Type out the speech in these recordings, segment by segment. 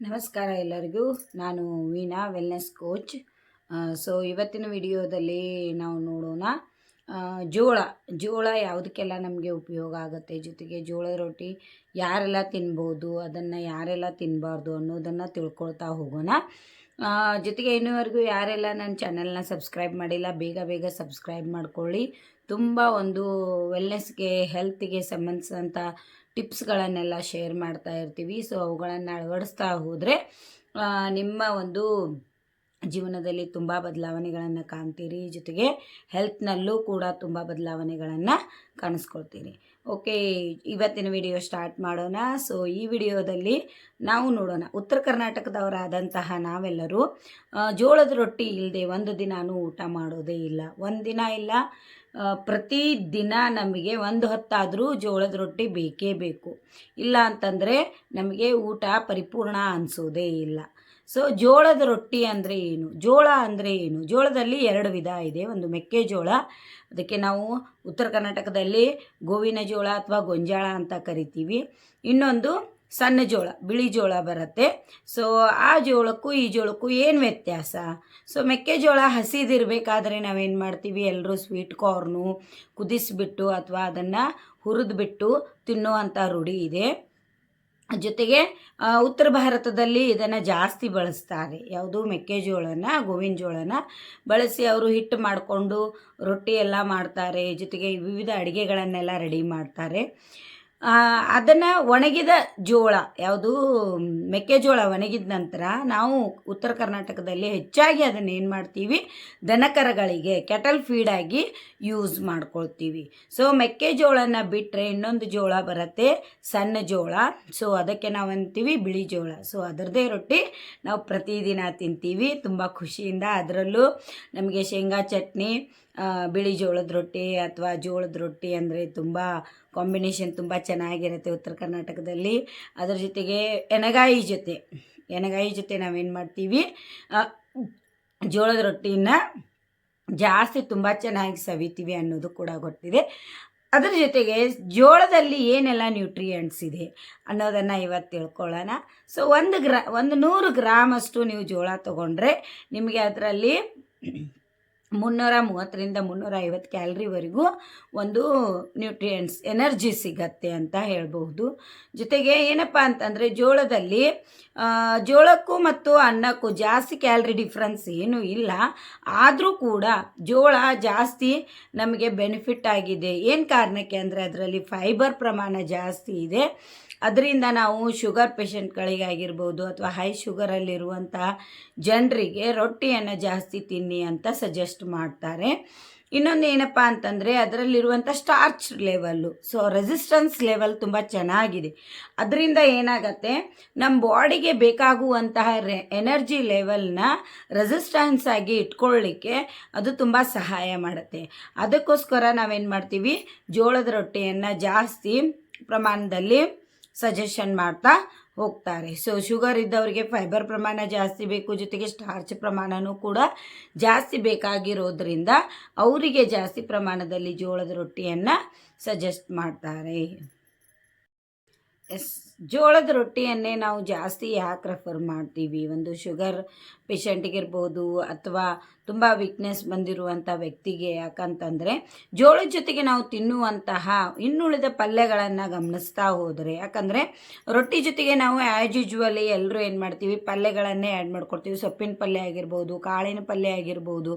ನಮಸ್ಕಾರ ಎಲ್ಲರಿಗೂ. ನಾನು ವೀಣಾ ವೆಲ್ನೆಸ್ ಕೋಚ್ ಸೊ ಇವತ್ತಿನ ವಿಡಿಯೋದಲ್ಲಿ ನಾವು ನೋಡೋಣ ಜೋಳ. ಜೋಳ ಯಾವುದಕ್ಕೆಲ್ಲ ನಮಗೆ ಉಪಯೋಗ ಆಗುತ್ತೆ? ಜೊತೆಗೆ ಜೋಳದ ರೊಟ್ಟಿ ಯಾರೆಲ್ಲ ತಿನ್ಬೋದು, ಅದನ್ನು ಯಾರೆಲ್ಲ ತಿನ್ನಬಾರ್ದು ಅನ್ನೋದನ್ನು ತಿಳ್ಕೊಳ್ತಾ ಹೋಗೋಣ. ಜೊತೆಗೆ ಇನ್ನೂವರೆಗೂ ಯಾರೆಲ್ಲ ನನ್ನ ಚಾನೆಲ್ನ ಸಬ್ಸ್ಕ್ರೈಬ್ ಮಾಡಿಲ್ಲ, ಬೇಗ ಬೇಗ ಸಬ್ಸ್ಕ್ರೈಬ್ ಮಾಡ್ಕೊಳ್ಳಿ. ತುಂಬ ಒಂದು ವೆಲ್ನೆಸ್ಗೆ ಹೆಲ್ತ್ಗೆ ಸಂಬಂಧಿಸಿದಂಥ ಟಿಪ್ಸ್ಗಳನ್ನೆಲ್ಲ ಶೇರ್ ಮಾಡ್ತಾ ಇರ್ತೀವಿ. ಸೊ ಅವುಗಳನ್ನು ಅಳವಡಿಸ್ತಾ ಹೋದರೆ ನಿಮ್ಮ ಒಂದು ಜೀವನದಲ್ಲಿ ತುಂಬ ಬದಲಾವಣೆಗಳನ್ನು ಕಾಣ್ತೀರಿ. ಜೊತೆಗೆ ಹೆಲ್ತ್ನಲ್ಲೂ ಕೂಡ ತುಂಬ ಬದಲಾವಣೆಗಳನ್ನು ಕಾಣಿಸ್ಕೊಳ್ತೀರಿ. ಓಕೆ, ಇವತ್ತಿನ ವಿಡಿಯೋ ಸ್ಟಾರ್ಟ್ ಮಾಡೋಣ. ಸೊ, ಈ ವಿಡಿಯೋದಲ್ಲಿ ನಾವು ನೋಡೋಣ. ಉತ್ತರ ಕರ್ನಾಟಕದವರಾದಂತಹ ನಾವೆಲ್ಲರೂ ಜೋಳದ ರೊಟ್ಟಿ ಇಲ್ಲದೆ ಒಂದು ದಿನಾನೂ ಊಟ ಮಾಡೋದೇ ಇಲ್ಲ. ಒಂದು ದಿನ ಇಲ್ಲ ಪ್ರತಿ ದಿನ ನಮಗೆ ಒಂದು ಹೊತ್ತಾದರೂ ಜೋಳದ ರೊಟ್ಟಿ ಬೇಕೇ ಬೇಕು. ಇಲ್ಲ ಅಂತಂದರೆ ನಮಗೆ ಊಟ ಪರಿಪೂರ್ಣ ಅನಿಸೋದೇ ಇಲ್ಲ. ಸೊ ಜೋಳದ ರೊಟ್ಟಿ ಅಂದರೆ ಏನು? ಜೋಳ ಅಂದರೆ ಏನು? ಜೋಳದಲ್ಲಿ ಎರಡು ವಿಧ ಇದೆ. ಒಂದು ಮೆಕ್ಕೆಜೋಳ ಅದಕ್ಕೆ ನಾವು ಉತ್ತರ ಕರ್ನಾಟಕದಲ್ಲಿ ಗೋವಿನ ಜೋಳ ಅಥವಾ ಗೊಂಜಾಳ ಅಂತ ಕರಿತೀವಿ. ಇನ್ನೊಂದು ಸಣ್ಣ ಜೋಳ, ಬಿಳಿ ಜೋಳ ಬರುತ್ತೆ. ಸೊ ಆ ಜೋಳಕ್ಕೂ ಈ ಜೋಳಕ್ಕೂ ಏನು ವ್ಯತ್ಯಾಸ? ಸೊ ಮೆಕ್ಕೆಜೋಳ ಹಸಿದಿರಬೇಕಾದ್ರೆ ನಾವೇನು ಮಾಡ್ತೀವಿ? ಎಲ್ಲರೂ ಸ್ವೀಟ್ ಕಾರ್ನು ಕುದಿಸಿಬಿಟ್ಟು ಅಥವಾ ಅದನ್ನು ಹುರಿದ್ಬಿಟ್ಟು ತಿನ್ನುವಂಥ ರೂಢಿ ಇದೆ. ಜೊತೆಗೆ ಉತ್ತರ ಭಾರತದಲ್ಲಿ ಇದನ್ನು ಜಾಸ್ತಿ ಬಳಸ್ತಾರೆ. ಯಾವುದು ಮೆಕ್ಕೆಜೋಳನ ಗೋವಿನ ಜೋಳನ ಬಳಸಿ ಅವರು ಹಿಟ್ಟು ಮಾಡಿಕೊಂಡು ರೊಟ್ಟಿ ಎಲ್ಲ ಮಾಡ್ತಾರೆ. ಜೊತೆಗೆ ವಿವಿಧ ಅಡುಗೆಗಳನ್ನೆಲ್ಲ ರೆಡಿ ಮಾಡ್ತಾರೆ. ಅದನ್ನು ಒಣಗಿದ ಜೋಳ, ಯಾವುದು ಮೆಕ್ಕೆಜೋಳ ಒಣಗಿದ ನಂತರ ನಾವು ಉತ್ತರ ಕರ್ನಾಟಕದಲ್ಲಿ ಹೆಚ್ಚಾಗಿ ಅದನ್ನ ಏನು ಮಾಡ್ತೀವಿ? ದನಕರಗಳಿಗೆ, ಕೆಟಲ್ ಫೀಡಾಗಿ ಯೂಸ್ ಮಾಡ್ಕೊಳ್ತೀವಿ. ಸೊ ಮೆಕ್ಕೆಜೋಳನ ಬಿಟ್ಟರೆ ಇನ್ನೊಂದು ಜೋಳ ಬರುತ್ತೆ, ಸಣ್ಣ ಜೋಳ. ಸೊ ಅದಕ್ಕೆ ನಾವು ಅಂತೀವಿ ಬಿಳಿ ಜೋಳ. ಸೊ ಅದರದೇ ರೊಟ್ಟಿ ನಾವು ಪ್ರತಿದಿನ ತಿಂತೀವಿ. ತುಂಬ ಖುಷಿಯಿಂದ ಅದರಲ್ಲೂ ನಮಗೆ ಶೇಂಗಾ ಚಟ್ನಿ ಬಿಳಿ ಜೋಳದ ರೊಟ್ಟಿ ಅಥವಾ ಜೋಳದ ರೊಟ್ಟಿ ಅಂದರೆ ತುಂಬ ಕಾಂಬಿನೇಷನ್ ತುಂಬ ಚೆನ್ನಾಗಿರುತ್ತೆ ಉತ್ತರ ಕರ್ನಾಟಕದಲ್ಲಿ. ಅದರ ಜೊತೆಗೆ ಎಣಗಾಯಿ ಜೊತೆ. ಎಣಗಾಯಿ ಜೊತೆ ನಾವೇನು ಮಾಡ್ತೀವಿ? ಜೋಳದ ರೊಟ್ಟಿನ ಜಾಸ್ತಿ ತುಂಬ ಚೆನ್ನಾಗಿ ಸವಿತೀವಿ ಅನ್ನೋದು ಕೂಡ ಗೊತ್ತಿದೆ. ಅದರ ಜೊತೆಗೆ ಜೋಳದಲ್ಲಿ ಏನೆಲ್ಲ ನ್ಯೂಟ್ರಿಯೆಂಟ್ಸ್ ಇದೆ ಅನ್ನೋದನ್ನು ಇವತ್ತು ತಿಳ್ಕೊಳ್ಳೋಣ. ಸೊ ಒಂದು ಗ್ರಾ, ಒಂದು ನೂರು ಗ್ರಾಮಷ್ಟು ನೀವು ಜೋಳ ತೊಗೊಂಡ್ರೆ ನಿಮಗೆ ಅದರಲ್ಲಿ ಮುನ್ನೂರ ಮೂವತ್ತರಿಂದ ಮುನ್ನೂರ ಐವತ್ತು ಕ್ಯಾಲ್ರಿವರೆಗೂ ಒಂದು ನ್ಯೂಟ್ರಿಯೆಂಟ್ಸ್ ಎನರ್ಜಿ ಸಿಗತ್ತೆ ಅಂತ ಹೇಳ್ಬಹುದು. ಜೊತೆಗೆ ಏನಪ್ಪ ಅಂತಂದರೆ ಜೋಳದಲ್ಲಿ ಜೋಳಕ್ಕೂ ಮತ್ತು ಅನ್ನಕ್ಕೂ ಜಾಸ್ತಿ ಕ್ಯಾಲ್ರಿ ಡಿಫ್ರೆನ್ಸ್ ಏನೂ ಇಲ್ಲ. ಆದರೂ ಕೂಡ ಜೋಳ ಜಾಸ್ತಿ ನಮಗೆ ಬೆನಿಫಿಟ್ ಆಗಿದೆ. ಏನು ಕಾರಣಕ್ಕೆ ಅಂದರೆ ಅದರಲ್ಲಿ ಫೈಬರ್ ಪ್ರಮಾಣ ಜಾಸ್ತಿ ಇದೆ. ಅದರಿಂದ ನಾವು ಶುಗರ್ ಪೇಷಂಟ್ಗಳಿಗಾಗಿರ್ಬೋದು ಅಥವಾ ಹೈ ಶುಗರಲ್ಲಿರುವಂಥ ಜನರಿಗೆ ರೊಟ್ಟಿಯನ್ನು ಜಾಸ್ತಿ ತಿನ್ನಿ ಅಂತ ಸಜೆಸ್ಟ್ ಮಾಡ್ತಾರೆ. ಇನ್ನೊಂದು ಏನಪ್ಪ ಅಂತಂದರೆ ಅದರಲ್ಲಿರುವಂಥ starch level. So resistance level ತುಂಬ ಚೆನ್ನಾಗಿದೆ. ಅದರಿಂದ ಏನಾಗತ್ತೆ, ನಮ್ಮ ಬಾಡಿಗೆ ಬೇಕಾಗುವಂತಹ ರೆ ಎನರ್ಜಿ ಲೆವೆಲ್ನ ರೆಸಿಸ್ಟೆನ್ಸ್ ಆಗಿ ಇಟ್ಕೊಳ್ಳಿಕ್ಕೆ ಅದು ತುಂಬ ಸಹಾಯ ಮಾಡುತ್ತೆ. ಅದಕ್ಕೋಸ್ಕರ ನಾವೇನು ಮಾಡ್ತೀವಿ ಜೋಳದ ರೊಟ್ಟಿಯನ್ನು ಜಾಸ್ತಿ ಪ್ರಮಾಣದಲ್ಲಿ ಸಜೆಷನ್ ಮಾಡ್ತಾ ಹೋಗ್ತಾರೆ. ಸೊ ಶುಗರ್ ಇದ್ದವರಿಗೆ ಫೈಬರ್ ಪ್ರಮಾಣ ಜಾಸ್ತಿ ಬೇಕು, ಜೊತೆಗೆ ಸ್ಟಾರ್ಚ್ ಪ್ರಮಾಣನೂ ಕೂಡ ಜಾಸ್ತಿ ಬೇಕಾಗಿರೋದ್ರಿಂದ ಅವರಿಗೆ ಜಾಸ್ತಿ ಪ್ರಮಾಣದಲ್ಲಿ ಜೋಳದ ರೊಟ್ಟಿಯನ್ನು ಸಜೆಸ್ಟ್ ಮಾಡ್ತಾರೆ. ಎಸ್ ಜೋಳದ ರೊಟ್ಟಿಯನ್ನೇ ನಾವು ಜಾಸ್ತಿ ಯಾಕೆ ರೆಫರ್ ಮಾಡ್ತೀವಿ? ಒಂದು ಶುಗರ್ ಪೇಷಂಟಿಗಿರ್ಬೋದು ಅಥವಾ ತುಂಬ ವೀಕ್ನೆಸ್ ಬಂದಿರುವಂಥ ವ್ಯಕ್ತಿಗೆ. ಯಾಕಂತಂದರೆ ಜೋಳದ ಜೊತೆಗೆ ನಾವು ತಿನ್ನುವಂತಹ ಇನ್ನುಳಿದ ಪಲ್ಯಗಳನ್ನು ಗಮನಿಸ್ತಾ ಹೋದರೆ, ಯಾಕಂದರೆ ರೊಟ್ಟಿ ಜೊತೆಗೆ ನಾವು ಆ್ಯಸ್ ಯೂಜುವಲಿ ಎಲ್ಲರೂ ಏನು ಮಾಡ್ತೀವಿ? ಪಲ್ಯಗಳನ್ನೇ ಆ್ಯಡ್ ಮಾಡ್ಕೊಡ್ತೀವಿ. ಸೊಪ್ಪಿನ ಪಲ್ಯ ಆಗಿರ್ಬೋದು, ಕಾಳಿನ ಪಲ್ಯ ಆಗಿರ್ಬೋದು,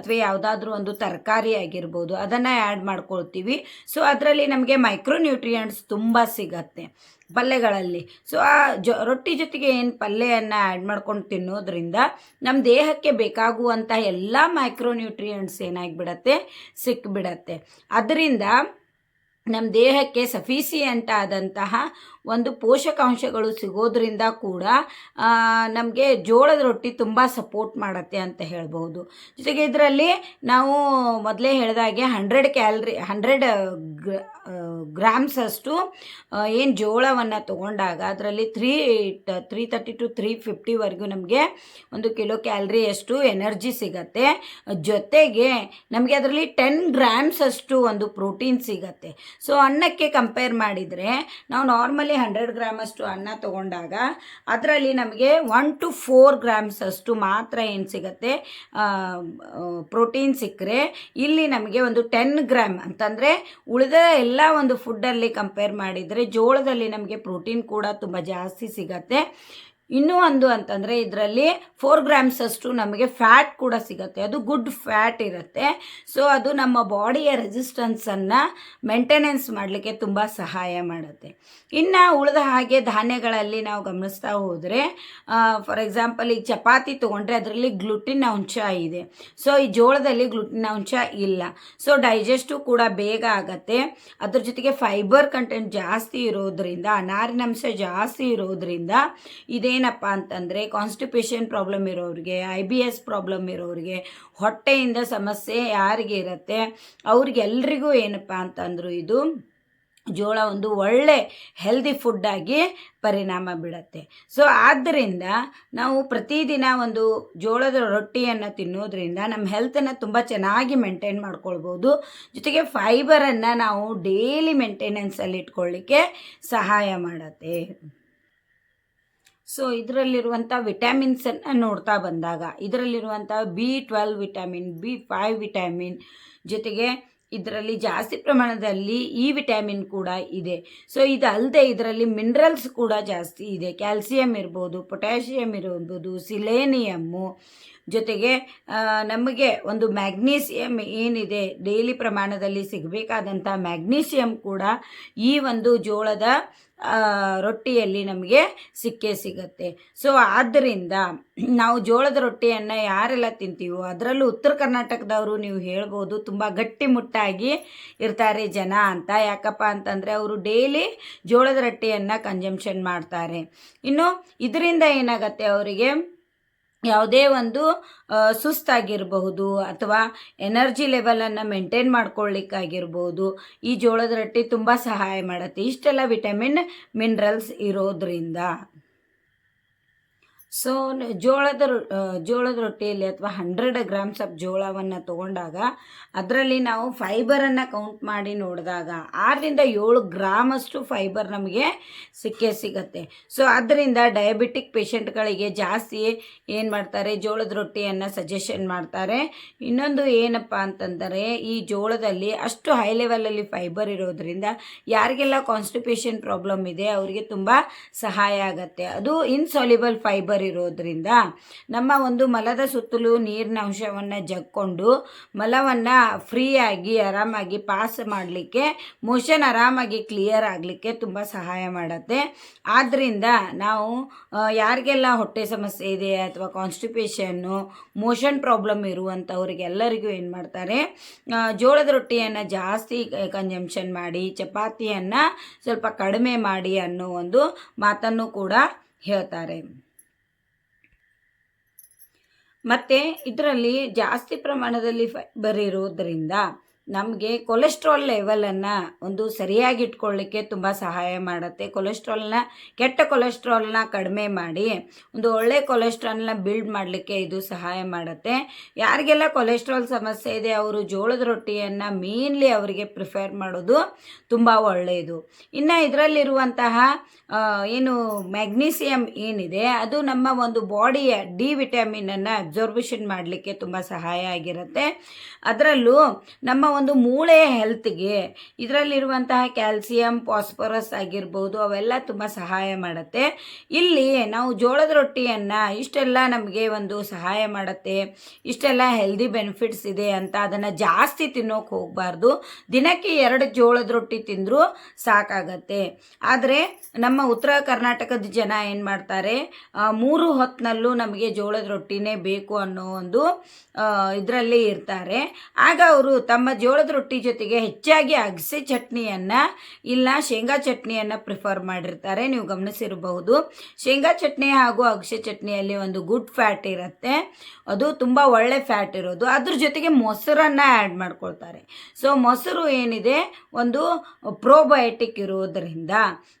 ಅಥವಾ ಯಾವುದಾದ್ರೂ ಒಂದು ತರಕಾರಿ ಆಗಿರ್ಬೋದು, ಅದನ್ನು ಆ್ಯಡ್ ಮಾಡ್ಕೊಳ್ತೀವಿ. ಸೊ ಅದರಲ್ಲಿ ನಮಗೆ ಮೈಕ್ರೋ ನ್ಯೂಟ್ರಿಯೆಂಟ್ಸ್ ತುಂಬ ಸಿಗತ್ತೆ. ಪಲ್ಯಗಳಲ್ಲಿ. ಸೊ ಆ ಜೊ, ರೊಟ್ಟಿ ಜೊತೆಗೆ ಏನು ಪಲ್ಯವನ್ನು ಆ್ಯಡ್ ಮಾಡ್ಕೊಂಡು ತಿನ್ನೋದ್ರಿಂದ ನಮ್ಮ ದೇಹಕ್ಕೆ ಬೇಕಾಗುವಂಥ ಎಲ್ಲ ಮೈಕ್ರೋನ್ಯೂಟ್ರಿಯೆಂಟ್ಸ್ ಏನಾಗಿಬಿಡತ್ತೆ? ಸಿಕ್ಬಿಡತ್ತೆ. ಅದರಿಂದ ನಮ್ಮ ದೇಹಕ್ಕೆ ಸಫಿಸಿಯೆಂಟ್ ಆದಂತಹ ಒಂದು ಪೋಷಕಾಂಶಗಳು ಸಿಗೋದ್ರಿಂದ ಕೂಡ ನಮಗೆ ಜೋಳದ ರೊಟ್ಟಿ ತುಂಬ ಸಪೋರ್ಟ್ ಮಾಡುತ್ತೆ ಅಂತ ಹೇಳ್ಬೋದು ಜೊತೆಗೆ ಇದರಲ್ಲಿ ನಾವು ಮೊದಲೇ ಹೇಳಿದಾಗೆ ಹಂಡ್ರೆಡ್ ಕ್ಯಾಲ್ರಿ ಹಂಡ್ರೆಡ್ ಗ್ರಾಮ್ಸ್ ಅಷ್ಟು ಏನು ಜೋಳವನ್ನು ತಗೊಂಡಾಗ ಅದರಲ್ಲಿ three three thirty to three ಫಿಫ್ಟಿವರೆಗೂ ನಮಗೆ ಒಂದು ಕಿಲೋ ಕ್ಯಾಲ್ರಿ ಅಷ್ಟು ಎನರ್ಜಿ ಸಿಗತ್ತೆ. ಜೊತೆಗೆ ನಮಗೆ ಅದರಲ್ಲಿ ಟೆನ್ ಗ್ರಾಮ್ಸ್ ಅಷ್ಟು ಒಂದು ಪ್ರೋಟೀನ್ ಸಿಗತ್ತೆ. ಸೊ ಅನ್ನಕ್ಕೆ ಕಂಪೇರ್ ಮಾಡಿದರೆ, ನಾವು ನಾರ್ಮಲಿ ನಾರ್ಮಲಿ ಹಂಡ್ರೆಡ್ ಗ್ರಾಮಷ್ಟು ಅನ್ನ ತಗೊಂಡಾಗ ಅದರಲ್ಲಿ ನಮಗೆ ಒನ್ ಟು ಫೋರ್ ಗ್ರಾಮ್ಸ್ ಅಷ್ಟು ಮಾತ್ರ ಏನು ಸಿಗುತ್ತೆ? ಪ್ರೋಟೀನ್ ಸಿಕ್ಕರೆ ಇಲ್ಲಿ ನಮಗೆ ಒಂದು ಟೆನ್ ಗ್ರಾಮ್ ಅಂತಂದರೆ ಉಳಿದ ಎಲ್ಲ ಒಂದು ಫುಡ್ಡಲ್ಲಿ ಕಂಪೇರ್ ಮಾಡಿದರೆ ಜೋಳದಲ್ಲಿ ನಮಗೆ ಪ್ರೋಟೀನ್ ಕೂಡ ತುಂಬ ಜಾಸ್ತಿ ಸಿಗತ್ತೆ. ಇನ್ನೂ ಒಂದು ಅಂತಂದರೆ ಇದರಲ್ಲಿ ಫೋರ್ ಗ್ರಾಮ್ಸ್ ಅಷ್ಟು ನಮಗೆ ಫ್ಯಾಟ್ ಕೂಡ ಸಿಗುತ್ತೆ. ಅದು ಗುಡ್ ಫ್ಯಾಟ್ ಇರುತ್ತೆ. ಸೊ ಅದು ನಮ್ಮ ಬಾಡಿಯ ರೆಸಿಸ್ಟೆನ್ಸನ್ನು ಮೇಂಟೆನೆನ್ಸ್ ಮಾಡಲಿಕ್ಕೆ ತುಂಬ ಸಹಾಯ ಮಾಡುತ್ತೆ. ಇನ್ನು ಉಳಿದ ಹಾಗೆ ಧಾನ್ಯಗಳಲ್ಲಿ ನಾವು ಗಮನಿಸ್ತಾ ಹೋದರೆ ಫಾರ್ ಎಕ್ಸಾಂಪಲ್ ಈಗ ಚಪಾತಿ ತೊಗೊಂಡ್ರೆ ಅದರಲ್ಲಿ ಗ್ಲುಟಿನ್ ಅಂಶ ಇದೆ. ಸೊ ಈ ಜೋಳದಲ್ಲಿ ಗ್ಲುಟಿನ್ ಅಂಶ ಇಲ್ಲ. ಸೊ ಡೈಜೆಸ್ಟು ಕೂಡ ಬೇಗ ಆಗತ್ತೆ. ಅದ್ರ ಜೊತೆಗೆ ಫೈಬರ್ ಕಂಟೆಂಟ್ ಜಾಸ್ತಿ ಇರೋದ್ರಿಂದ ನಾರಿನಂಶ ಜಾಸ್ತಿ ಇರೋದ್ರಿಂದ ಇದೇನಪ್ಪ ಅಂತಂದರೆ ಕಾನ್ಸ್ಟಿಪೇಷನ್ ಪ್ರಾಬ್ಲಮ್ ಇರೋರಿಗೆ ಐ ಬಿ ಎಸ್ ಪ್ರಾಬ್ಲಮ್ ಇರೋರಿಗೆ ಹೊಟ್ಟೆಯಿಂದ ಸಮಸ್ಯೆ ಯಾರಿಗೆ ಇರುತ್ತೆ, ಅವ್ರಿಗೆಲ್ರಿಗೂ ಏನಪ್ಪ ಅಂತಂದ್ರು ಇದು ಜೋಳ ಒಂದು ಒಳ್ಳೆ ಹೆಲ್ದಿ ಫುಡ್ಡಾಗಿ ಪರಿಣಾಮ ಬೀಳುತ್ತೆ. ಸೊ ಆದ್ದರಿಂದ ನಾವು ಪ್ರತಿದಿನ ಒಂದು ಜೋಳದ ರೊಟ್ಟಿಯನ್ನು ತಿನ್ನೋದ್ರಿಂದ ನಮ್ಮ ಹೆಲ್ತನ್ನು ತುಂಬ ಚೆನ್ನಾಗಿ ಮೇಂಟೈನ್ ಮಾಡ್ಕೊಳ್ಬೋದು. ಜೊತೆಗೆ ಫೈಬರನ್ನು ನಾವು ಡೈಲಿ ಮೇಂಟೆನೆನ್ಸಲ್ಲಿ ಇಟ್ಕೊಳ್ಳಿಕ್ಕೆ ಸಹಾಯ ಮಾಡುತ್ತೆ. ಸೊ ಇದರಲ್ಲಿರುವಂಥ ವಿಟಮಿನ್ಸನ್ನು ನೋಡ್ತಾ ಬಂದಾಗ ಇದರಲ್ಲಿರುವಂಥ B twelve vitamin B five vitamin ಜೊತೆಗೆ ಇದರಲ್ಲಿ ಜಾಸ್ತಿ ಪ್ರಮಾಣದಲ್ಲಿ ಈ ವಿಟ್ಯಾಮಿನ್ ಕೂಡ ಇದೆ. ಸೊ ಇದಲ್ಲದೆ ಇದರಲ್ಲಿ ಮಿನರಲ್ಸ್ ಕೂಡ ಜಾಸ್ತಿ ಇದೆ. ಕ್ಯಾಲ್ಸಿಯಂ ಇರ್ಬೋದು ಪೊಟ್ಯಾಷಿಯಮ್ ಇರ್ಬೋದು ಸಿಲೇನಿಯಮ್ಮು ಜೊತೆಗೆ ನಮಗೆ ಒಂದು ಮ್ಯಾಗ್ನೀಸಿಯಮ್ ಏನಿದೆ ಡೈಲಿ ಪ್ರಮಾಣದಲ್ಲಿ ಸಿಗಬೇಕಾದಂಥ ಮ್ಯಾಗ್ನೀಸಿಯಮ್ ಕೂಡ ಈ ಒಂದು ಜೋಳದ ರೊಟ್ಟಿಯಲ್ಲಿ ನಮಗೆ ಸಿಕ್ಕೇ ಸಿಗತ್ತೆ. ಸೊ ಆದ್ದರಿಂದ ನಾವು ಜೋಳದ ರೊಟ್ಟಿಯನ್ನು ಯಾರೆಲ್ಲ ತಿಂತೀವೋ ಅದರಲ್ಲೂ ಉತ್ತರ ಕರ್ನಾಟಕದವರು ನೀವು ಹೇಳ್ಬೋದು ತುಂಬ ಗಟ್ಟಿಮುಟ್ಟಾಗಿ ಇರ್ತಾರೆ ಜನ ಅಂತ. ಯಾಕಪ್ಪ ಅಂತಂದರೆ ಅವರು ಡೈಲಿ ಜೋಳದ ರೊಟ್ಟಿಯನ್ನು ಕನ್ಸಂಪ್ಷನ್ ಮಾಡ್ತಾರೆ. ಇನ್ನು ಇದರಿಂದ ಏನಾಗತ್ತೆ ಅವರಿಗೆ ಯಾವುದೇ ಒಂದು ಸುಸ್ತಾಗಿರಬಹುದು ಅಥವಾ ಎನರ್ಜಿ ಲೆವೆಲನ್ನು ಮೇಂಟೈನ್ ಮಾಡ್ಕೊಳ್ಳಿಕ್ಕಾಗಿರ್ಬೋದು ಈ ಜೋಳದ ರೊಟ್ಟಿ ತುಂಬ ಸಹಾಯ ಮಾಡುತ್ತೆ. ಇಷ್ಟೆಲ್ಲ ವಿಟಮಿನ್, ಮಿನರಲ್ಸ್ ಇರೋದ್ರಿಂದ. ಸೊ ಜೋಳದ ಜೋಳದ ರೊಟ್ಟಿಯಲ್ಲಿ ಅಥವಾ ಹಂಡ್ರೆಡ್ ಗ್ರಾಮ್ಸ್ ಆಫ್ ಜೋಳವನ್ನು ತಗೊಂಡಾಗ ಅದರಲ್ಲಿ ನಾವು ಫೈಬರನ್ನು ಕೌಂಟ್ ಮಾಡಿ ನೋಡಿದಾಗ ಆರರಿಂದ ಏಳು ಗ್ರಾಮಷ್ಟು ಫೈಬರ್ ನಮಗೆ ಸಿಕ್ಕೇ ಸಿಗತ್ತೆ. ಸೊ ಅದರಿಂದ ಡಯಾಬಿಟಿಕ್ ಪೇಷಂಟ್ಗಳಿಗೆ ಜಾಸ್ತಿ ಏನು ಮಾಡ್ತಾರೆ, ಜೋಳದ ರೊಟ್ಟಿಯನ್ನು ಸಜೆಷನ್ ಮಾಡ್ತಾರೆ. ಇನ್ನೊಂದು ಏನಪ್ಪ ಅಂತಂದರೆ, ಈ ಜೋಳದಲ್ಲಿ ಅಷ್ಟು ಹೈ ಲೆವೆಲಲ್ಲಿ ಫೈಬರ್ ಇರೋದ್ರಿಂದ ಯಾರಿಗೆಲ್ಲ ಕಾನ್ಸ್ಟಿಪೇಷನ್ ಪ್ರಾಬ್ಲಮ್ ಇದೆ, ಅವರಿಗೆ ತುಂಬ ಸಹಾಯ ಆಗುತ್ತೆ. ಅದು ಇನ್ಸಾಲಿಬಲ್ ಫೈಬರ್ ಇರೋದ್ರಿಂದ ನಮ್ಮ ಒಂದು ಮಲದ ಸುತ್ತಲೂ ನೀರಿನ ಅಂಶವನ್ನು ಜಕ್ಕೊಂಡು ಮಲವನ್ನು ಫ್ರೀಯಾಗಿ, ಆರಾಮಾಗಿ ಪಾಸ್ ಮಾಡಲಿಕ್ಕೆ, ಮೋಷನ್ ಆರಾಮಾಗಿ ಕ್ಲಿಯರ್ ಆಗಲಿಕ್ಕೆ ತುಂಬ ಸಹಾಯ ಮಾಡುತ್ತೆ. ಆದ್ದರಿಂದ ನಾವು ಯಾರಿಗೆಲ್ಲ ಹೊಟ್ಟೆ ಸಮಸ್ಯೆ ಇದೆ ಅಥವಾ ಕಾನ್ಸ್ಟಿಪೇಷನ್ನು, ಮೋಷನ್ ಪ್ರಾಬ್ಲಮ್ ಇರುವಂಥವ್ರಿಗೆಲ್ಲರಿಗೂ ಏನು ಮಾಡ್ತಾರೆ ಜೋಳದ ರೊಟ್ಟಿಯನ್ನು ಜಾಸ್ತಿ ಕನ್ಸಂಪ್ಷನ್ ಮಾಡಿ, ಚಪಾತಿಯನ್ನು ಸ್ವಲ್ಪ ಕಡಿಮೆ ಮಾಡಿ ಅನ್ನೋ ಒಂದು ಮಾತನ್ನು ಕೂಡ ಹೇಳ್ತಾರೆ. ಮತ್ತು ಇದರಲ್ಲಿ ಜಾಸ್ತಿ ಪ್ರಮಾಣದಲ್ಲಿ ಫೈಬರ್ ಇರೋದರಿಂದ ನಮಗೆ ಕೊಲೆಸ್ಟ್ರಾಲ್ ಲೆವೆಲನ್ನು ಒಂದು ಸರಿಯಾಗಿ ಇಟ್ಕೊಳ್ಳಿಕ್ಕೆ ತುಂಬ ಸಹಾಯ ಮಾಡುತ್ತೆ. ಕೊಲೆಸ್ಟ್ರಾಲ್ನ ಕೆಟ್ಟ ಕೊಲೆಸ್ಟ್ರಾಲ್ನ ಕಡಿಮೆ ಮಾಡಿ ಒಂದು ಒಳ್ಳೆ ಕೊಲೆಸ್ಟ್ರಾಲ್ನ ಬಿಲ್ಡ್ ಮಾಡಲಿಕ್ಕೆ ಇದು ಸಹಾಯ ಮಾಡುತ್ತೆ. ಯಾರಿಗೆಲ್ಲ ಕೊಲೆಸ್ಟ್ರಾಲ್ ಸಮಸ್ಯೆ ಇದೆ, ಅವರು ಜೋಳದ ರೊಟ್ಟಿಯನ್ನು ಮೇನ್ಲಿ ಅವರಿಗೆ ಪ್ರಿಫೇರ್ ಮಾಡೋದು ತುಂಬ ಒಳ್ಳೆಯದು. ಇನ್ನು ಇದರಲ್ಲಿರುವಂತಹ ಏನು ಮ್ಯಾಗ್ನೀಸಿಯಮ್ ಏನಿದೆ, ಅದು ನಮ್ಮ ಒಂದು ಬಾಡಿಯ ಡಿ ವಿಟಮಿನನ್ನು ಅಬ್ಸರ್ಬೇಷನ್ ಮಾಡಲಿಕ್ಕೆ ತುಂಬ ಸಹಾಯ ಆಗಿರುತ್ತೆ. ಅದರಲ್ಲೂ ನಮ್ಮ ಒಂದು ಮೂಳೆ ಹೆಲ್ತ್ಗೆ ಇದರಲ್ಲಿರುವಂತಹ ಕ್ಯಾಲ್ಸಿಯಂ ಫಾಸ್ಫರಸ್ ಆಗಿರ್ಬೋದು, ಅವೆಲ್ಲ ತುಂಬ ಸಹಾಯ ಮಾಡುತ್ತೆ. ಇಲ್ಲಿ ನಾವು ಜೋಳದ ರೊಟ್ಟಿಯನ್ನು ಇಷ್ಟೆಲ್ಲ ನಮಗೆ ಒಂದು ಸಹಾಯ ಮಾಡುತ್ತೆ. ಇಷ್ಟೆಲ್ಲ ಹೆಲ್ದಿ ಬೆನಿಫಿಟ್ಸ್ ಇದೆ ಅಂತ ಅದನ್ನು ಜಾಸ್ತಿ ತಿನ್ನೋಕೆ ಹೋಗಬಾರ್ದು. ದಿನಕ್ಕೆ ಎರಡು ಜೋಳದ ರೊಟ್ಟಿ ತಿಂದರೂ ಸಾಕಾಗತ್ತೆ. ಆದರೆ ನಮ್ಮ ಉತ್ತರ ಕರ್ನಾಟಕದ ಜನ ಏನು ಮಾಡ್ತಾರೆ? ಮೂರು ಹೊತ್ತಿನಲ್ಲೂ ನಮಗೆ ಜೋಳದ ರೊಟ್ಟಿನೇ ಬೇಕು ಅನ್ನೋ ಒಂದು ಇದರಲ್ಲಿ ಇರ್ತಾರೆ. ಆಗ ಅವರು ತಮ್ಮ ಜೋಳದ ರೊಟ್ಟಿ ಜೊತೆಗೆ ಹೆಚ್ಚಾಗಿ ಅಗಸೆ ಚಟ್ನಿಯನ್ನು ಇಲ್ಲ ಶೇಂಗಾ ಚಟ್ನಿಯನ್ನು ಪ್ರಿಫರ್ ಮಾಡಿರ್ತಾರೆ. ನೀವು ಗಮನಿಸಿರಬಹುದು. ಶೇಂಗಾ ಚಟ್ನಿ ಹಾಗೂ ಅಗಸೆ ಚಟ್ನಿಯಲ್ಲಿ ಒಂದು ಗುಡ್ ಫ್ಯಾಟ್ ಇರುತ್ತೆ. ಅದು ತುಂಬ ಒಳ್ಳೆ ಫ್ಯಾಟ್ ಇರೋದು. ಅದ್ರ ಜೊತೆಗೆ ಮೊಸರನ್ನು ಆ್ಯಡ್ ಮಾಡ್ಕೊಳ್ತಾರೆ. ಸೊ ಮೊಸರು ಏನಿದೆ? ಒಂದು ಪ್ರೋಬಯೋಟಿಕ್ ಇರೋದರಿಂದ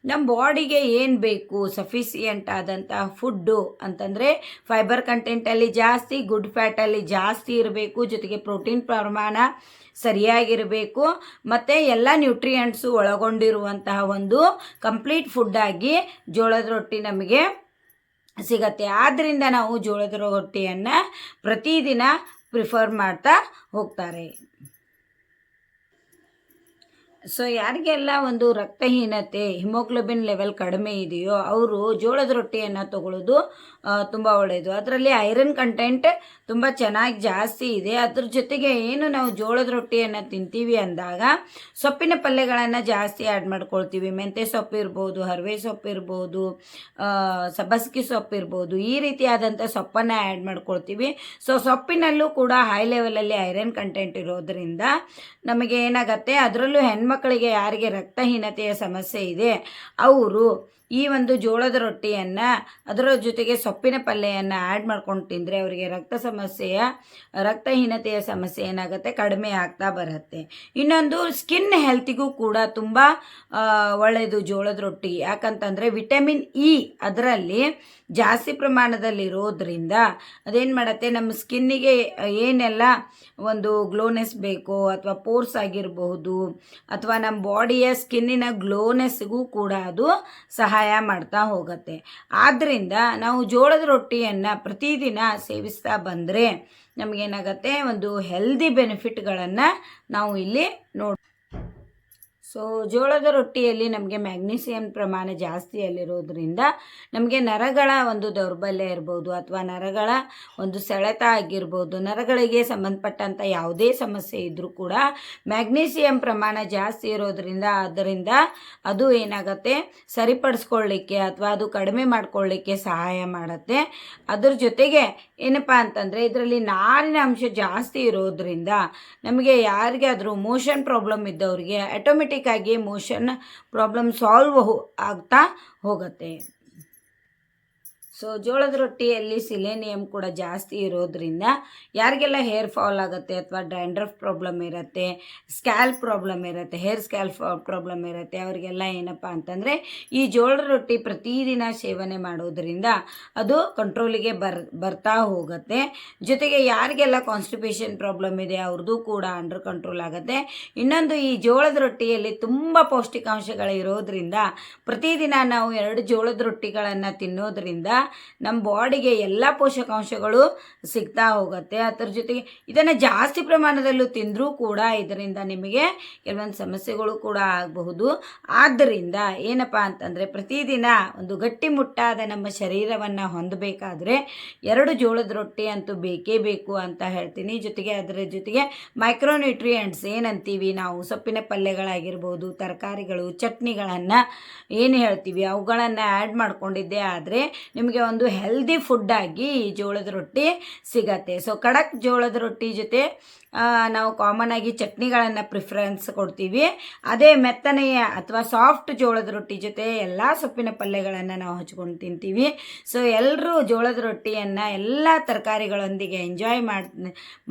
ನಮ್ಮ ಬಾಡಿಗೆ ಏನು ಬೇಕು? ಸಫಿಸಿಯೆಂಟ್ ಆದಂತಹ ಫುಡ್ಡು ಅಂತಂದರೆ ಫೈಬರ್ ಕಂಟೆಂಟಲ್ಲಿ ಜಾಸ್ತಿ ಗುಡ್ ಫ್ಯಾಟಲ್ಲಿ ಜಾಸ್ತಿ ಇರಬೇಕು. ಜೊತೆಗೆ ಪ್ರೋಟೀನ್ ಪ್ರಮಾಣ ಸರಿಯಾಗಿರಬೇಕು. ಮತ್ತು ಎಲ್ಲ ನ್ಯೂಟ್ರಿಯೆಂಟ್ಸು ಒಳಗೊಂಡಿರುವಂತಹ ಒಂದು ಕಂಪ್ಲೀಟ್ ಫುಡ್ಡಾಗಿ ಜೋಳದ ರೊಟ್ಟಿ ನಮಗೆ ಸಿಗತ್ತೆ. ಆದ್ದರಿಂದ ನಾವು ಜೋಳದ ರೊಟ್ಟಿಯನ್ನು ಪ್ರತಿದಿನ ಪ್ರಿಫರ್ ಮಾಡ್ತಾ ಹೋಗ್ತಾರೆ. ಸೊ ಯಾರಿಗೆಲ್ಲ ಒಂದು ರಕ್ತಹೀನತೆ ಹಿಮೋಗ್ಲೋಬಿನ್ ಲೆವೆಲ್ ಕಡಿಮೆ ಇದೆಯೋ, ಅವರು ಜೋಳದ ರೊಟ್ಟಿಯನ್ನು ತಗೊಳ್ಳೋದು ತುಂಬ ಒಳ್ಳೆಯದು ಅದರಲ್ಲಿ ಐರನ್ ಕಂಟೆಂಟ್ ತುಂಬ ಚೆನ್ನಾಗಿ ಜಾಸ್ತಿ ಇದೆ. ಅದ್ರ ಜೊತೆಗೆ ಏನು ನಾವು ಜೋಳದ ರೊಟ್ಟಿಯನ್ನು ತಿಂತೀವಿ ಅಂದಾಗ, ಸೊಪ್ಪಿನ ಪಲ್ಯಗಳನ್ನು ಜಾಸ್ತಿ ಆ್ಯಡ್ ಮಾಡ್ಕೊಳ್ತೀವಿ. ಮೆಂತ್ಯ ಸೊಪ್ಪು ಇರ್ಬೋದು, ಹರವೆ ಸೊಪ್ಪು ಇರ್ಬೋದು ಸಬ್ಬಸ್ಗಿ ಸೊಪ್ಪು ಇರ್ಬೋದು, ಈ ರೀತಿಯಾದಂಥ ಸೊಪ್ಪನ್ನು ಆ್ಯಡ್ ಮಾಡ್ಕೊಳ್ತೀವಿ. ಸೊ ಸೊಪ್ಪಿನಲ್ಲೂ ಕೂಡ ಹೈ ಲೆವೆಲಲ್ಲಿ ಐರನ್ ಕಂಟೆಂಟ್ ಇರೋದರಿಂದ ನಮಗೆ ಏನಾಗುತ್ತೆ, ಅದರಲ್ಲೂ ಹೆಣ್ಮಕ್ಳಿಗೆ ಯಾರಿಗೆ ರಕ್ತಹೀನತೆಯ ಸಮಸ್ಯೆ ಇದೆ ಅವರು ಈ ಒಂದು ಜೋಳದ ರೊಟ್ಟಿಯನ್ನು ಅದರ ಜೊತೆಗೆ ಸೊಪ್ಪಿನ ಪಲ್ಯವನ್ನು ಆ್ಯಡ್ ಮಾಡ್ಕೊಂಡು ತಿಂದರೆ ಅವರಿಗೆ ರಕ್ತ ಸಮಸ್ಯೆಯ, ರಕ್ತಹೀನತೆಯ ಸಮಸ್ಯೆ ಏನಾಗುತ್ತೆ? ಕಡಿಮೆ ಆಗ್ತಾ ಬರುತ್ತೆ. ಇನ್ನೊಂದು ಸ್ಕಿನ್ ಹೆಲ್ತಿಗೂ ಕೂಡ ತುಂಬ ಒಳ್ಳೆಯದು ಜೋಳದ ರೊಟ್ಟಿ. ಯಾಕಂತಂದರೆ ವಿಟಮಿನ್ ಇ ಅದರಲ್ಲಿ ಜಾಸ್ತಿ ಪ್ರಮಾಣದಲ್ಲಿರೋದ್ರಿಂದ ಅದೇನು ಮಾಡುತ್ತೆ? ನಮ್ಮ ಸ್ಕಿನ್ನಿಗೆ ಏನೆಲ್ಲ ಒಂದು ಗ್ಲೋನೆಸ್ ಬೇಕು ಅಥವಾ ಪೋರ್ಸ್ ಆಗಿರಬಹುದು ಅಥವಾ ನಮ್ಮ ಬಾಡಿಯ ಸ್ಕಿನ್ನಿನ ಗ್ಲೋನೆಸ್ಗೂ ಕೂಡ ಅದು ಸಹಾಯ ಮಾಡ್ತಾ ಹೋಗುತ್ತೆ. ಆದ್ದರಿಂದ ನಾವು ಜೋಳದ ರೊಟ್ಟಿಯನ್ನು ಪ್ರತಿದಿನ ಸೇವಿಸ್ತಾ ಬಂದರೆ ನಮಗೇನಾಗತ್ತೆ? ಒಂದು ಹೆಲ್ದಿ ಬೆನಿಫಿಟ್ಗಳನ್ನು ನಾವು ಇಲ್ಲಿ ನೋಡಿ ಸೊ ಜೋಳದ ರೊಟ್ಟಿಯಲ್ಲಿ ನಮಗೆ ಮ್ಯಾಗ್ನೀಸಿಯಂ ಪ್ರಮಾಣ ಜಾಸ್ತಿಯಲ್ಲಿರೋದ್ರಿಂದ ನಮಗೆ ನರಗಳ ಒಂದು ದೌರ್ಬಲ್ಯ ಇರ್ಬೋದು ಅಥವಾ ನರಗಳ ಒಂದು ಸೆಳೆತ ಆಗಿರ್ಬೋದು. ನರಗಳಿಗೆ ಸಂಬಂಧಪಟ್ಟಂಥ ಯಾವುದೇ ಸಮಸ್ಯೆ ಇದ್ದರೂ ಕೂಡ ಮ್ಯಾಗ್ನೀಸಿಯಂ ಪ್ರಮಾಣ ಜಾಸ್ತಿ ಇರೋದ್ರಿಂದ ಅದರಿಂದ ಅದು ಏನಾಗುತ್ತೆ? ಸರಿಪಡಿಸ್ಕೊಳ್ಳಿಕ್ಕೆ ಅಥವಾ ಅದು ಕಡಿಮೆ ಮಾಡಿಕೊಳ್ಳಿಕ್ಕೆ ಸಹಾಯ ಮಾಡುತ್ತೆ. ಅದ್ರ ಜೊತೆಗೆ ಏನಪ್ಪ ಅಂತಂದರೆ ಇದರಲ್ಲಿ ನಾರಿನ ಅಂಶ ಜಾಸ್ತಿ ಇರೋದ್ರಿಂದ ನಮಗೆ ಯಾರಿಗಾದರೂ ಮೋಷನ್ ಪ್ರಾಬ್ಲಮ್ ಇದ್ದವರಿಗೆ ಆಟೋಮೆಟಿಕ್ಕಾಗಿ ಮೋಷನ್ ಪ್ರಾಬ್ಲಮ್ ಸಾಲ್ವ್ ಆಗ್ತಾ ಹೋಗುತ್ತೆ. ಸೊ ಜೋಳದ ರೊಟ್ಟಿಯಲ್ಲಿ ಸಿಲೇನಿಯಂ ಕೂಡ ಜಾಸ್ತಿ ಇರೋದ್ರಿಂದ ಯಾರಿಗೆಲ್ಲ ಹೇರ್ ಫಾಲ್ ಆಗುತ್ತೆ ಅಥವಾ ಡ್ಯಾಂಡ್ರಫ್ ಪ್ರಾಬ್ಲಮ್ ಇರುತ್ತೆ ಸ್ಕ್ಯಾಲ್ ಪ್ರಾಬ್ಲಮ್ ಇರುತ್ತೆ ಹೇರ್ ಸ್ಕ್ಯಾಲ್ ಪ್ರಾಬ್ಲಮ್ ಇರುತ್ತೆ, ಅವರಿಗೆಲ್ಲ ಏನಪ್ಪ ಅಂತಂದರೆ ಈ ಜೋಳದ ರೊಟ್ಟಿ ಪ್ರತಿದಿನ ಸೇವನೆ ಮಾಡೋದ್ರಿಂದ ಅದು ಕಂಟ್ರೋಲಿಗೆ ಬರ್, ಬರ್ತಾ ಹೋಗುತ್ತೆ. ಜೊತೆಗೆ ಯಾರಿಗೆಲ್ಲ ಕಾನ್ಸ್ಟಿಪೇಷನ್ ಪ್ರಾಬ್ಲಮ್ ಇದೆ ಅವ್ರದ್ದು ಕೂಡ ಅಂಡರ್ ಕಂಟ್ರೋಲ್ ಆಗುತ್ತೆ. ಇನ್ನೊಂದು ಈ ಜೋಳದ ರೊಟ್ಟಿಯಲ್ಲಿ ತುಂಬ ಪೌಷ್ಟಿಕಾಂಶಗಳಿರೋದ್ರಿಂದ ಪ್ರತಿದಿನ ನಾವು ಎರಡು ಜೋಳದ ರೊಟ್ಟಿಗಳನ್ನು ತಿನ್ನೋದ್ರಿಂದ ನಮ್ಮ ಬಾಡಿಗೆ ಎಲ್ಲ ಪೋಷಕಾಂಶಗಳು ಸಿಗ್ತಾ ಹೋಗುತ್ತೆ. ಅದರ ಜೊತೆಗೆ ಇದನ್ನು ಜಾಸ್ತಿ ಪ್ರಮಾಣದಲ್ಲೂ ತಿಂದರೂ ಕೂಡ ಇದರಿಂದ ನಿಮಗೆ ಕೆಲವೊಂದು ಸಮಸ್ಯೆಗಳು ಕೂಡ ಆಗಬಹುದು. ಆದ್ದರಿಂದ ಏನಪ್ಪ ಅಂತಂದರೆ ಪ್ರತಿದಿನ ಒಂದು ಗಟ್ಟಿಮುಟ್ಟಾದ ನಮ್ಮ ಶರೀರವನ್ನು ಹೊಂದಬೇಕಾದ್ರೆ ಎರಡು ಜೋಳದ ರೊಟ್ಟಿ ಅಂತೂ ಬೇಕೇ ಬೇಕು ಅಂತ ಹೇಳ್ತೀನಿ. ಜೊತೆಗೆ ಅದರ ಜೊತೆಗೆ ಮೈಕ್ರೋನ್ಯೂಟ್ರಿಯೆಂಟ್ಸ್ ಏನಂತೀವಿ ನಾವು? ಸೊಪ್ಪಿನ ಪಲ್ಯಗಳಾಗಿರ್ಬೋದು, ತರಕಾರಿಗಳು, ಚಟ್ನಿಗಳನ್ನು ಏನು ಹೇಳ್ತೀವಿ? ಅವುಗಳನ್ನು ಆ್ಯಡ್ ಮಾಡ್ಕೊಂಡಿದ್ದೆ ಆದರೆ ನಿಮಗೆ ಒಂದು ಹೆಲ್ದಿ ಫುಡ್ಡಾಗಿ ಜೋಳದ ರೊಟ್ಟಿ ಸಿಗತ್ತೆ. ಸೊ ಖಡಕ್ ಜೋಳದ ರೊಟ್ಟಿ ಜೊತೆ ನಾವು ಕಾಮನ್ ಆಗಿ ಚಟ್ನಿಗಳನ್ನು ಪ್ರಿಫರೆನ್ಸ್ ಕೊಡ್ತೀವಿ. ಅದೇ ಮೆತ್ತನೆಯ ಅಥವಾ ಸಾಫ್ಟ್ ಜೋಳದ ರೊಟ್ಟಿ ಜೊತೆ ಎಲ್ಲ ಸೊಪ್ಪಿನ ಪಲ್ಯಗಳನ್ನು ನಾವು ಹಚ್ಕೊಂಡು ತಿಂತೀವಿ. ಸೊ ಎಲ್ಲರೂ ಜೋಳದ ರೊಟ್ಟಿಯನ್ನು ಎಲ್ಲ ತರಕಾರಿಗಳೊಂದಿಗೆ ಎಂಜಾಯ್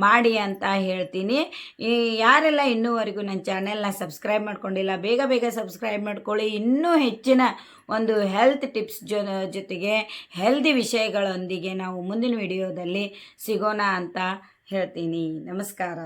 ಮಾಡಿ ಅಂತ ಹೇಳ್ತೀನಿ. ಈ, ಯಾರೆಲ್ಲ ಇನ್ನೂವರೆಗೂ ನನ್ನ ಚಾನೆಲ್ನ ಸಬ್ಸ್ಕ್ರೈಬ್ ಮಾಡ್ಕೊಂಡಿಲ್ಲ, ಬೇಗ ಬೇಗ ಸಬ್ಸ್ಕ್ರೈಬ್ ಮಾಡ್ಕೊಳ್ಳಿ. ಇನ್ನೂ ಹೆಚ್ಚಿನ ಒಂದು ಹೆಲ್ತ್ ಟಿಪ್ಸ್ ಜೊ, ಜೊತೆಗೆ ಹೆಲ್ದಿ ವಿಷಯಗಳೊಂದಿಗೆ ನಾವು ಮುಂದಿನ ವಿಡಿಯೋದಲ್ಲಿ ಸಿಗೋಣ ಅಂತ ಹೇಳ್ತೀನಿ. ನಮಸ್ಕಾರ.